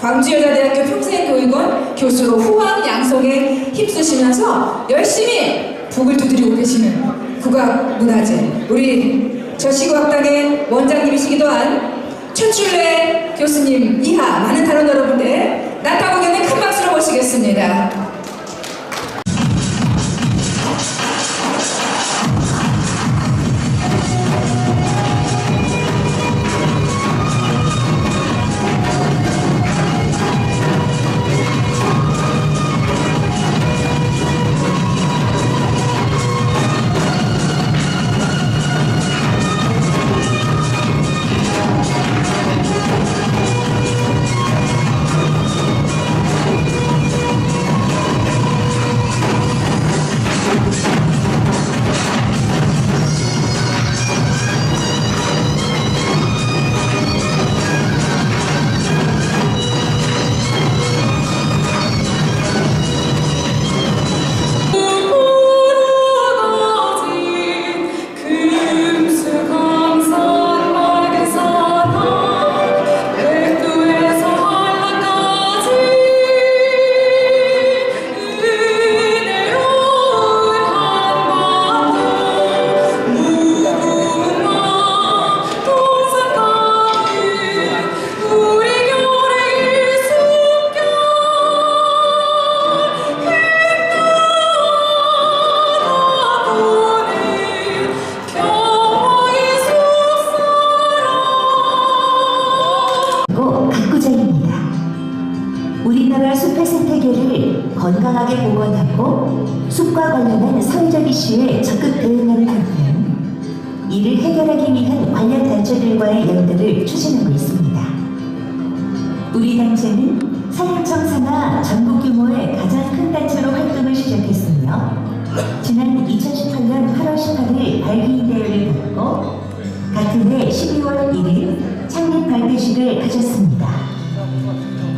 광주여자대학교 평생교육원 교수로 후학 양성에 힘쓰시면서 열심히 북을 두드리고 계시는 국악문화재 우리 저시국악당의 원장님이시기도 한 최출래 교수님 이하 많은 다른 여러분들 나타 공연에 큰 박수로 모시겠습니다. 강하게 복원하고 숲과 관련한 사회적 이슈에 적극 대응하는 한편 이를 해결하기 위한 관련 단체들과의 연대를 추진하고 있습니다. 우리 단체는 산림청 산하 전국 규모의 가장 큰 단체로 활동을 시작했으며 지난 2018년 8월 18일 발기인 대회를 받고 같은 해 12월 1일 창립 발대식을 가졌습니다.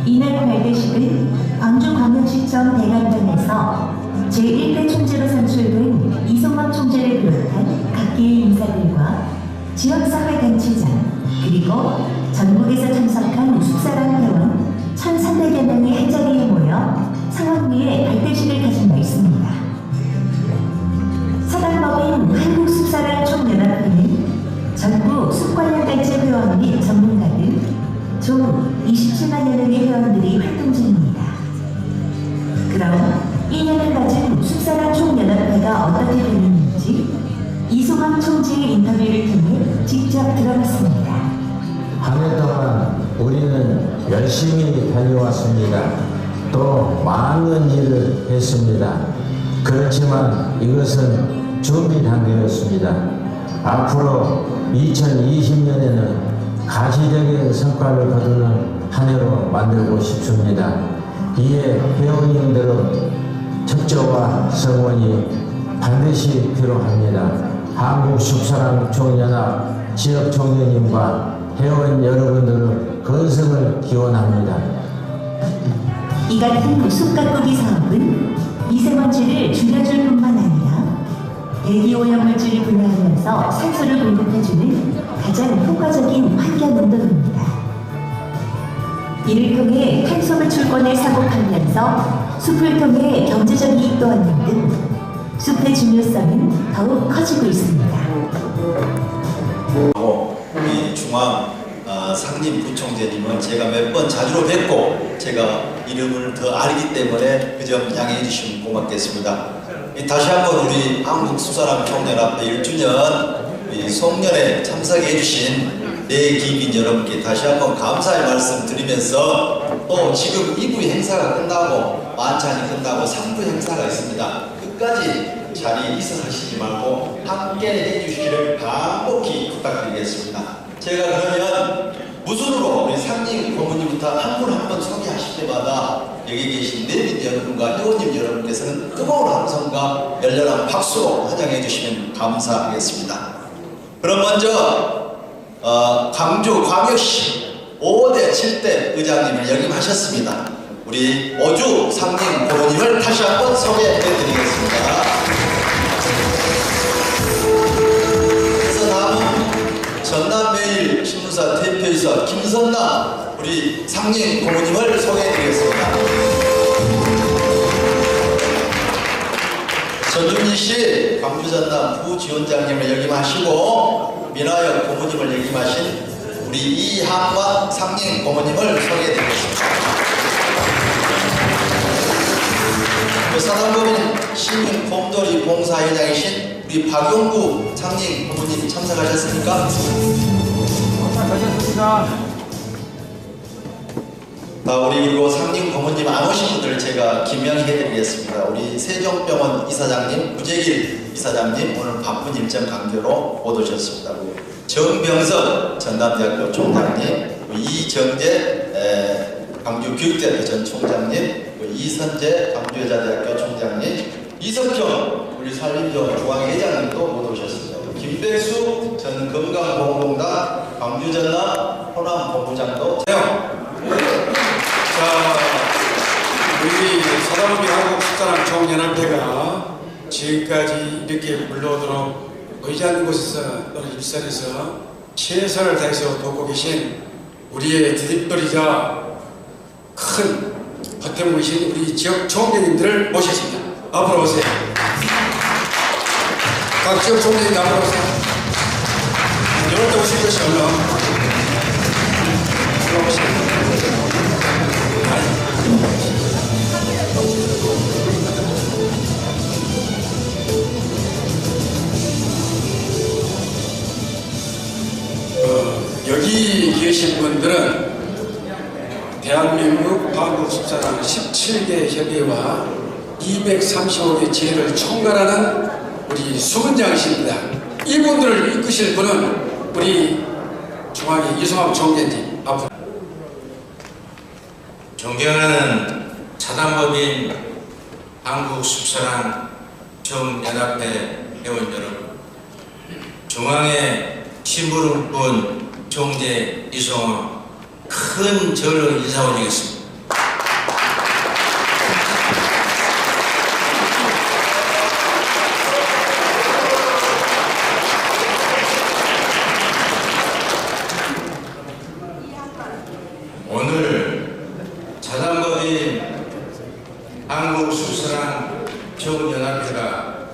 이날 발대식은 광주 광역시청 대감 당에서 제1대 총재로 선출된 이송학 총재를 비롯한 각계의 인사들과 지역사회 단체장 그리고 전국에서 참석한 숙사랑 회원 1,300여 명이 한자리에 모여 상원 위에 발대식을 가진 바 있습니다. 사단법인 한국숲사랑 총연합회는 전국 숲 관련 단체 회원 및 전문가 등 총 27만여 명의 회원들이 활동 중입니다. 인터뷰를 통해 직접 들어봤습니다. 한 해 동안 우리는 열심히 달려왔습니다. 또 많은 일을 했습니다. 그렇지만 이것은 준비 단계였습니다. 앞으로 2020년에는 가시적인 성과를 거두는 한 해로 만들고 싶습니다. 이에 회원님들의 협조와 성원이 반드시 필요합니다. 한국숙사랑 총연합 지역 총회님과 회원 여러분들의 건승을 기원합니다. 이 같은 숲 가꾸기 사업은 미세먼지를 줄여줄 뿐만 아니라 대기오염물질을 분해하면서 산소를 공급해주는 가장 효과적인 환경 운동입니다. 이를 통해 탄소 배출권을 사고하면서 숲을 통해 경제적 이익도 얻는 등 숲의 중요성은 더욱 커지고 있습니다. 하고 우리 중앙 어, 상림 부총재님은 제가 몇 번 자주로 뵙고 제가 이름을 더 알기 때문에 그 점 양해해 주시면 고맙겠습니다. 이 다시 한번 우리 한국수사람 총연합회 1주년 이 송년회 참석해 주신 내 기빈 여러분께 다시 한번 감사의 말씀 드리면서 또 지금 2부 행사가 끝나고 만찬이 끝나고 3부 행사가 있습니다. 끝까지 자리에 있어 하시지 말고 함께 해주시기를 간곡히 부탁드리겠습니다. 제가 그러면 무순으로 우리 상임 고문님부터 한 분 한 분 소개하실 때마다 여기 계신 내빈 여러분과 회원님 여러분께서는 뜨거운 함성과 열렬한 박수로 환영해 주시면 감사하겠습니다. 그럼 먼저 어, 광주 광역시 5대 7대 의장님을 역임하셨습니다. 우리 오주 상님 고모님을 다시 한번 소개해드리겠습니다. 그래서 다음은 전남매일 신문사 대표이사 김선남 우리 상님 고모님을 소개해드리겠습니다. 전준희 씨, 광주전남 부지원장님을 역임하시고 민화역 고모님을 역임하신 우리 이항만 상님 고모님을 소개해드리겠습니다. 그 사단법인 시민 곰돌이 봉사회장이신 우리 박용구 상님 고모님 참석하셨습니까? 아, 우리 그리고 상림 고모님 안 오신 분들 제가 김명해드리겠습니다. 우리 세종병원 이사장님, 구재길 이사장님 오늘 바쁜 일정 관계로 못 오셨습니다. 정병석 전남대학교 총장님, 이정재 에, 광주교육대학교 전 총장님, 이선재 광주여자대학교 총장님, 이석경 우리 산림병원 중앙회장님도 못 오셨습니다. 또 김백수 전 건강보험공단 광주전남 호남 본부장도 자, 우리 사단법인 한국식사람 총연합회가 지금까지 이렇게 불러오도록 의지 않는 곳에서 또는 일선에서 최선을 다해서 돕고 계신 우리의 디딤돌이자 큰 버팀목이신 우리 지역 총재님들을 모셨습니다. 앞으로 오세요. 각 지역 총재님 앞으로 오세요. 이럴 때 오실 것이 얼른. 올라오세요. 어, 여기 계신 분들은 대한민국 한국 십사랑 17개 협의회와 235개 지회를 총괄하는 우리 수문장이십니다. 이분들을 이끄실 분은 우리 중앙의 이성합 총재님 앞으로 존경하는 사단법인 한국숙사랑 정연합회 회원 여러분 중앙의 심부름꾼 총재 이성호 큰 절로 인사 올리겠습니다. 오늘 자단법인 한국수사랑 총연합회가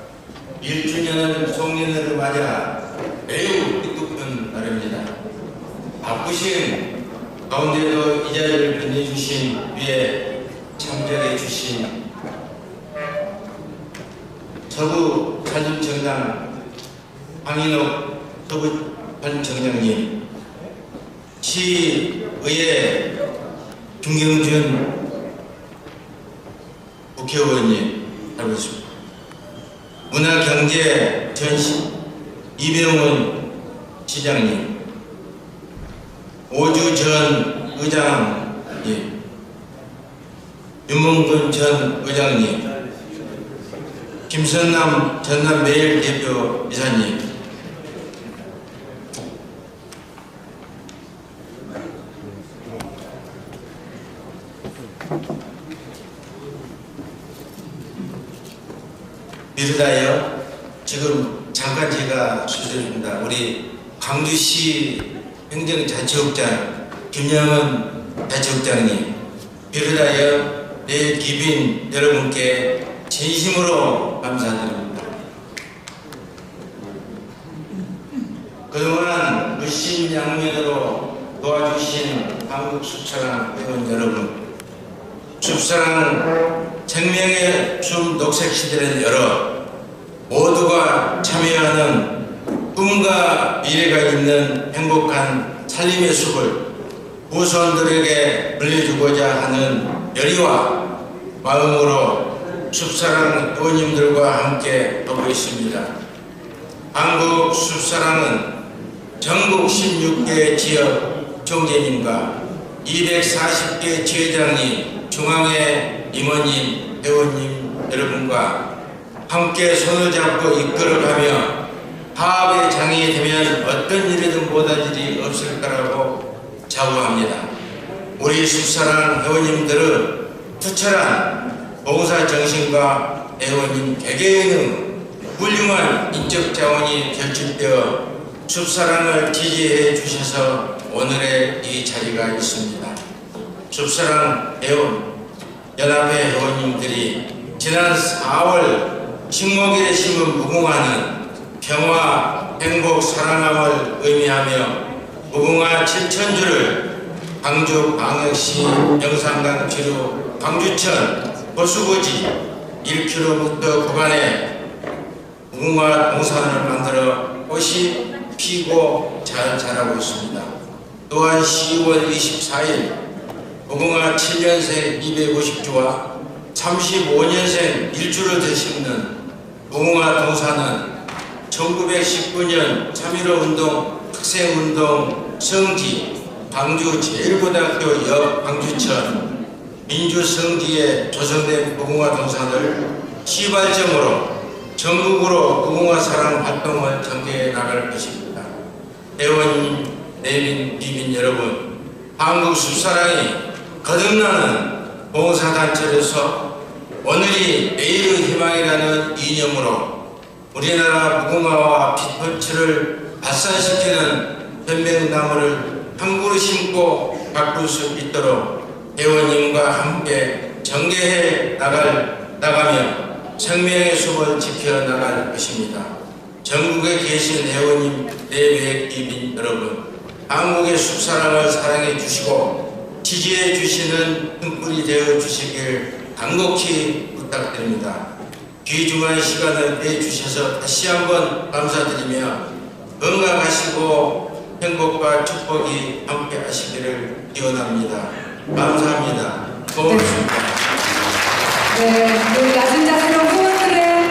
1주년 송년회를 맞아 매우 뜻깊은 날입니다. 바쁘신 가운데도 이 자리를 빛내주신 위에 참석해 주신 서구 산림청장 황인옥 서구 산림청장님 시의회 김경준 국회의원님 알고 있습니다. 문화경제 전시 이병훈 시장님 오주 전 의장님 윤문근 전 의장님 김선남 전남 매일 대표 이사님 비르다요. 지금 잠깐 제가 소개드립니다. 우리 광주시 행정자치국장 김영은 자치국장님 비르다요. 내일 기빈 여러분께 진심으로 감사드립니다. 그동안 물신양면으로 도와주신 한국수차랑 회원 여러분 숲사랑 생명의 숨 녹색 시대를 열어 모두가 참여하는 꿈과 미래가 있는 행복한 살림의 숲을 후손들에게 물려주고자 하는 열의와 마음으로 숲사랑 의원님들과 함께 하고 있습니다. 한국 숲사랑은 전국 16개 지역 총재님과 240개 지회장님, 중앙회 임원님, 회원님 여러분과 함께 손을 잡고 이끌어가며 화합의 장이 되면 어떤 일이든 못할 일이 없을 거라고 자부합니다. 우리 숲사랑 회원님들은 투철한 봉사 정신과 애원인 개개인의 훌륭한 인적 자원이 결집되어 숲사랑을 지지해 주셔서 오늘의 이 자리가 있습니다. 숲사랑 애원 연합회 회원님들이 지난 4월 식목일에 심은 무궁화는 평화, 행복, 사랑함을 의미하며 무궁화 7천주를 광주 광역시 영산강 지루 광주천 호수부지 1km 구간에 무궁화 동산을 만들어 꽃이 피고 잘 자라고 있습니다. 또한 10월 24일 무궁화 7년생 250주와 35년생 1주를 되심는 무궁화 동산은 1919년 3.15 운동 학생운동 성지 광주 제1고등학교 옆 광주천 민주성지에 조성된 무궁화 동산을 시발점으로 전국으로 무궁화 사랑 활동을 전개해 나갈 것입니다. 회원 내민 비민 여러분, 한국 숲사랑이 거듭나는 봉사단체로서 오늘이 내일의 희망이라는 이념으로 우리나라 무궁화와 빛꽃을 발산시키는 현명나무를 한 그루 심고 바꿀 수 있도록 회원님과 함께 전개해 나갈, 나가며 생명의 숲을 지켜나갈 것입니다. 전국에 계신 회원님, 내외 이민 여러분, 한국의 숲사랑을 사랑해 주시고 지지해 주시는 등불이 되어 주시길 간곡히 부탁드립니다. 귀중한 시간을 내주셔서 다시 한번 감사드리며 건강하시고 행복과 축복이 함께 하시기를 기원합니다. 감사합니다. 고맙습니다. 네, 네.